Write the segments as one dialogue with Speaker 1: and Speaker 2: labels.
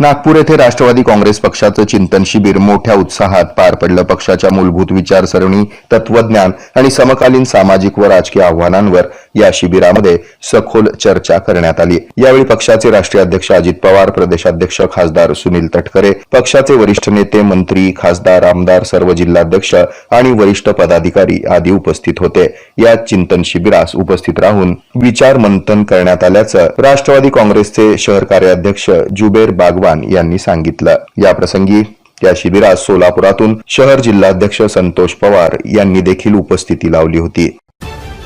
Speaker 1: नागपूर येथे राष्ट्रवादी काँग्रेस पक्षाचं चिंतन शिबिर मोठ्या उत्साहात पार पडलं. पक्षाच्या मूलभूत विचारसरणी तत्वज्ञान आणि समकालीन सामाजिक व राजकीय आव्हानांवर या शिबिरामध्ये सखोल चर्चा करण्यात आली. यावेळी पक्षाचे राष्ट्रीय अध्यक्ष अजित पवार प्रदेशाध्यक्ष खासदार सुनील तटकरे पक्षाचे वरिष्ठ नेते मंत्री खासदार आमदार सर्व जिल्हाध्यक्ष आणि वरिष्ठ पदाधिकारी आदी उपस्थित होते. या चिंतन शिबिरास उपस्थित राहून विचार मंथन करण्यात आल्याचं राष्ट्रवादी काँग्रेसचे शहर कार्याध्यक्ष जुबेर बागवा चव्हाण यांनी सांगितलं. याप्रसंगी या शिबिरात सोलापुरातून शहर जिल्हाध्यक्ष संतोष पवार यांनी देखील उपस्थिती लावली होती.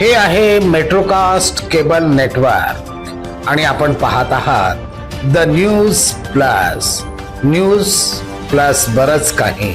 Speaker 2: हे आहे मेट्रोकास्ट केबल नेटवर्क आणि आपण पाहत आहात the news plus news plus बरच काही.